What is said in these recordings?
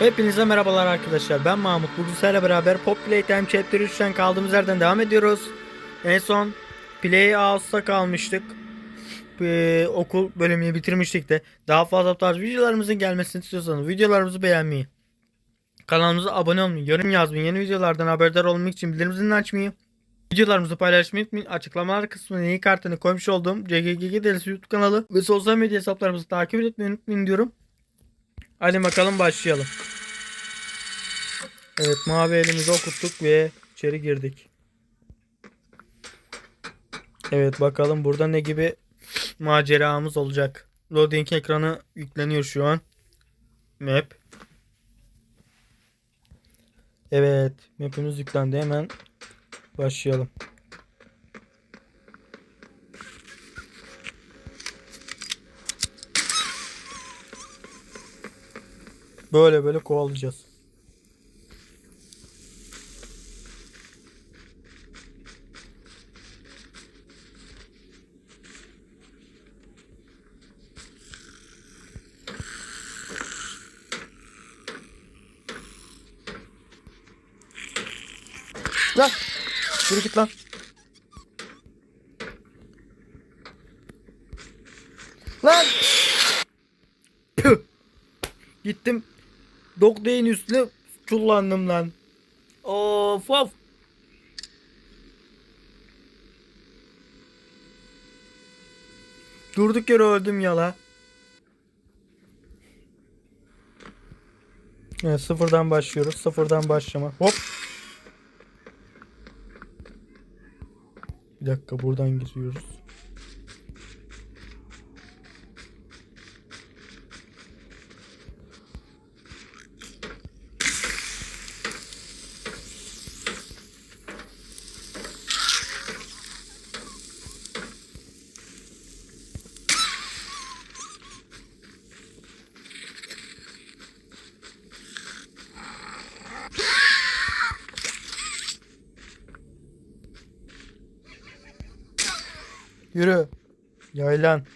Hepinize merhabalar arkadaşlar. Ben Mahmut. Bugün sizlerle beraber Pop Playtime Chapter 3'ten kaldığımız yerden devam ediyoruz. En son Play House'ta kalmıştık. Ee, okul bölümünü bitirmiştik de. Daha fazla tarz videolarımızın gelmesini istiyorsanız videolarımızı beğenmeyi, kanalımıza abone olmayı, yorum yazmayı, yeni videolardan haberdar olmak için bildirim zilini açmayı, videolarımızı paylaşmayı unutmayın. Açıklamalar kısmına link kartını koymuş olduğum CGG Delisi YouTube kanalı ve sosyal medya hesaplarımızı takip etmeyi unutmayın diyorum. Hadi bakalım başlayalım. Evet mavi elimizi okuttuk ve içeri girdik. Evet bakalım burada ne gibi maceramız olacak. Loading ekranı yükleniyor şu an. Map. Evet mapimiz yüklendi hemen başlayalım. Böyle böyle kovalayacağız. Lan! Yürü git lan. Lan! Gittim. Dog Day'in üstüne çullandım lan. Of of. Durduk yere öldüm yala. Evet sıfırdan başlıyoruz. Sıfırdan başlama. Hop. Bir dakika buradan giriyoruz. Yürü. Yaylan.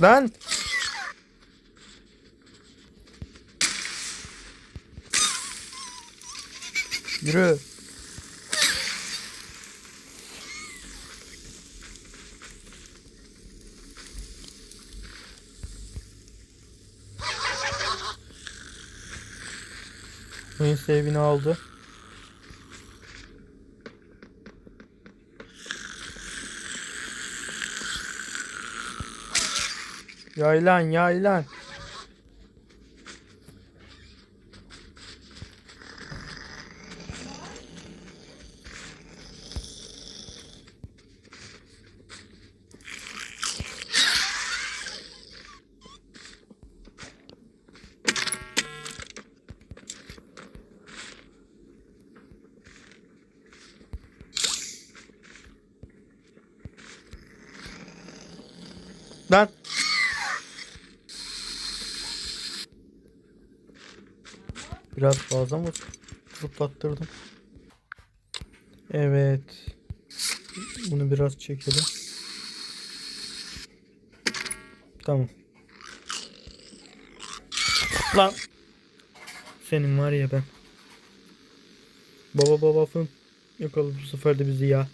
Lan. Yürü. Oyun save'ini aldı. Yaylan yaylan. Lan. Biraz fazla mı zıplattırdım? Evet. Bunu biraz çekelim. Tamam. Lan. Senin var ya ben. Baba baba fın. Yakaladı bu sefer de bizi ya.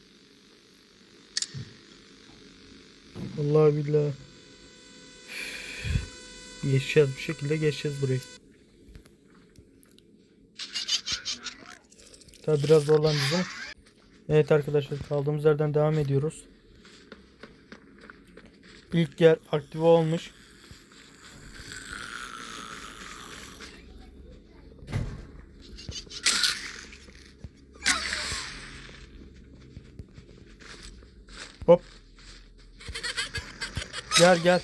Allah billah. Geçeceğiz bir şekilde geçeceğiz burayı. Tabi biraz zorlanacağız ama. Evet arkadaşlar kaldığımız yerden devam ediyoruz. İlk yer aktive olmuş. Hop. Gel gel.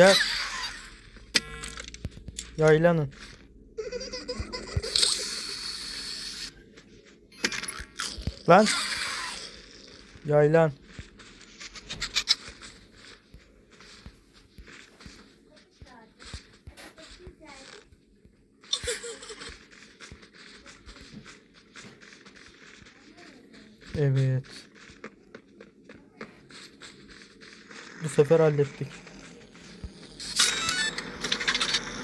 Gel. Yaylanın. Lan. Yaylan. Evet. Bu sefer hallettik.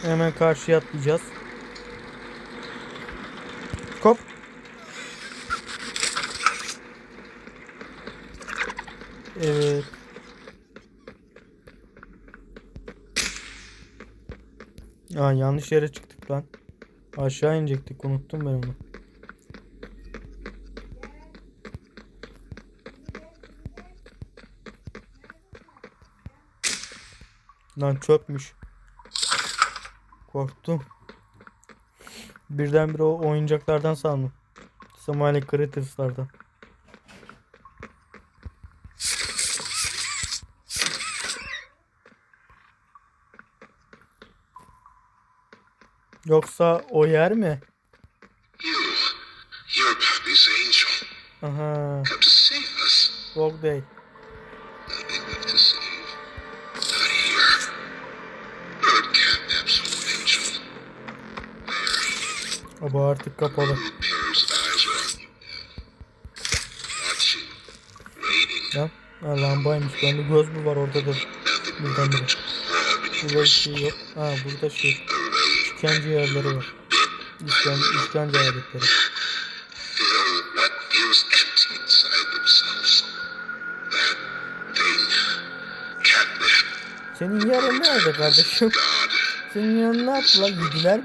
Hemen karşıya atlayacağız. Kop. Evet. Aa yanlış yere çıktık lan. Aşağı inecektik. Unuttum ben onu. Lan çöpmüş. Korktum. Birdenbire o oyuncaklardan sandım. Smiley Critters'lardan. Yoksa o yer mi? Aha. Come to save us. Dog Day. Ama artık kapalı. Ya, ha, lambaymış. Bende göz mü var orada da? Buradan biri. Burada bir şey yok. Ha burada şey. İşkence yerleri var. İşkence, işkence aletleri. Senin yarın nerede kardeşim? Senin yarın ne yaptılar? Yediler mi?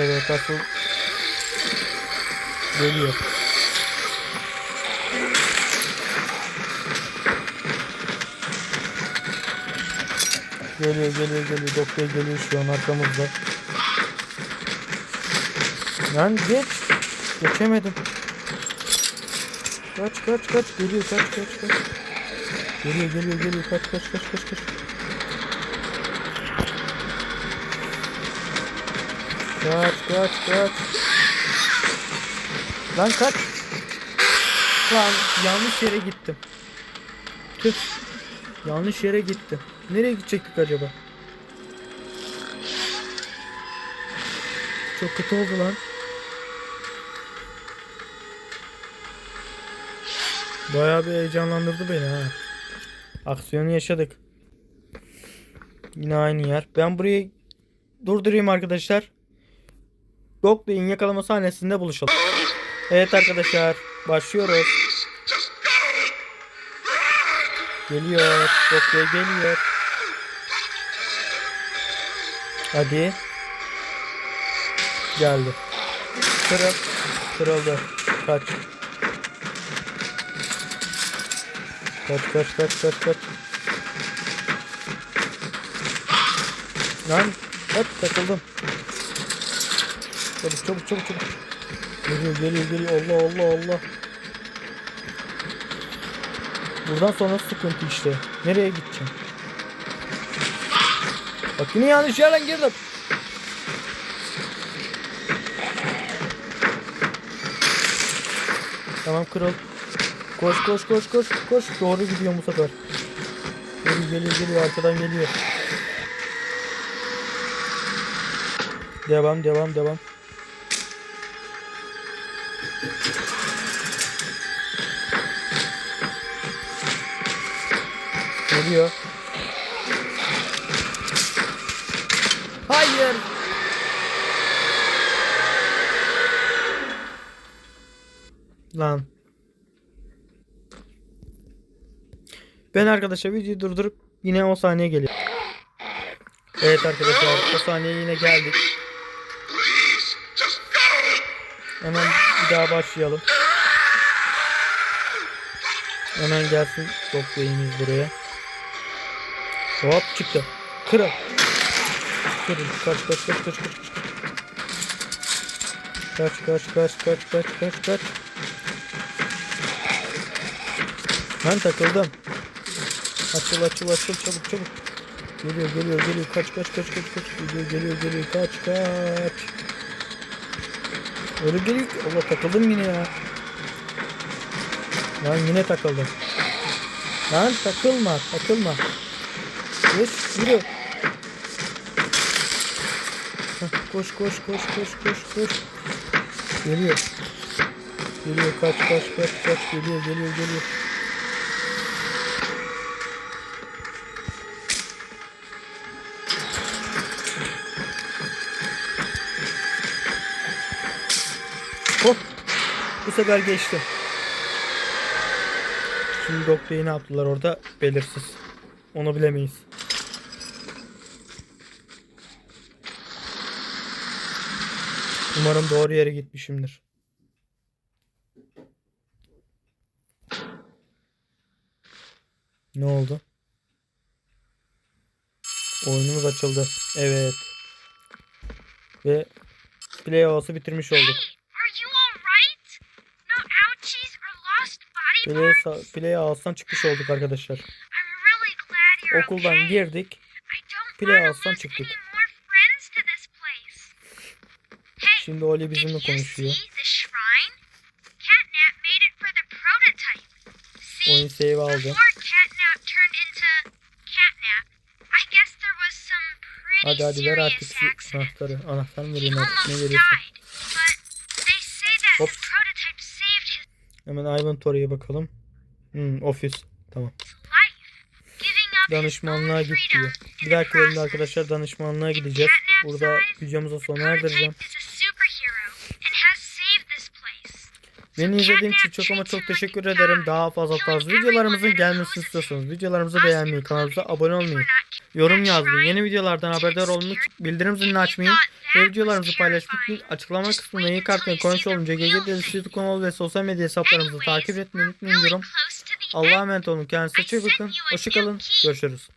Evet asıl geliyor. Geliyor geliyor geliyor doktor geliyor şu an arkamızda. Lan geç. Geçemedim. Kaç kaç kaç geliyor kaç kaç kaç. Geliyor geliyor geliyor kaç kaç kaç kaç kaç. Kaç kaç kaç. Lan kaç. Lan yanlış yere gittim. Tüh. Yanlış yere gittim. Nereye gidecektik acaba? Çok kötü oldu lan. Bayağı bir heyecanlandırdı beni ha. Aksiyonu yaşadık. Yine aynı yer. Ben burayı durdurayım arkadaşlar. Goklay'ın yakalama sahnesinde buluşalım. Evet arkadaşlar başlıyoruz. Geliyor. Goklay geliyor. Hadi. Geldi. Kırıl. Kırıldı. Kaç. Kaç kaç kaç kaç kaç. Lan kaç takıldım. Çabuk çabuk çabuk çabuk. Geliyor geliyor geliyor Allah Allah Allah. Buradan sonra sıkıntı işte. Nereye gideceğim? Bak yine yanlış yerden girdim. Tamam kırıl. Koş koş koş koş koş. Doğru gidiyor bu sefer. Geliyor geliyor geliyor arkadan geliyor. Devam devam devam. Geliyor. Hayır. Lan. Ben arkadaşlar videoyu durdurup yine o saniye geliyor. Evet arkadaşlar o saniye yine geldik. Hemen bir daha başlayalım. Hemen gelsin toplayınız buraya. Hop çıktı. Kırıl. Kırıl. Kaç kaç kaç kaç kaç. Kaç kaç kaç kaç kaç kaç kaç. Ben takıldım. Açıl açıl açıl çabuk çabuk. Geliyor geliyor geliyor kaç kaç kaç kaç kaç. Geliyor geliyor geliyor kaç kaç. Öyle geliyor ki. Allah takıldım yine ya. Lan yine takıldım. Lan takılma takılma. Geç yürü. Koş koş koş koş koş koş. Geliyor. Geliyor kaç kaç kaç kaç geliyor geliyor geliyor. Bu sefer geçti. Şimdi doktoru ne yaptılar orada belirsiz. Onu bilemeyiz. Umarım doğru yere gitmişimdir. Ne oldu? Oyunumuz açıldı. Evet. Ve playoff'u bitirmiş olduk. Play, parts? playoff'tan çıkmış olduk arkadaşlar. Okuldan girdik. Play lose çıktık. Şimdi Oli bizimle konuşuyor. Oyun save aldı. Hadi hadi ver artık şu anahtarı. Anahtar mı He vereyim artık ne veriyorsun. Hop. Hemen inventory'e bakalım. Hmm, ofis. Tamam. Danışmanlığa git diyor. Bir dahaki bölümde arkadaşlar danışmanlığa gideceğiz. Burada videomuza sona erdireceğim. Beni izlediğiniz için çok ama çok teşekkür ederim. Daha fazla fazla videolarımızın gelmesini istiyorsanız videolarımızı beğenmeyi, kanalımıza abone olmayı, yorum yazmayı, yeni videolardan haberdar için bildirim zilini açmayı ve videolarımızı paylaşmak için açıklama kısmına iyi kartın konuş olunca GG Dizisi kanal ve sosyal medya hesaplarımızı takip etmeyi unutmayın diyorum. Allah'a emanet olun. Kendinize çok bakın. Hoşçakalın. Görüşürüz.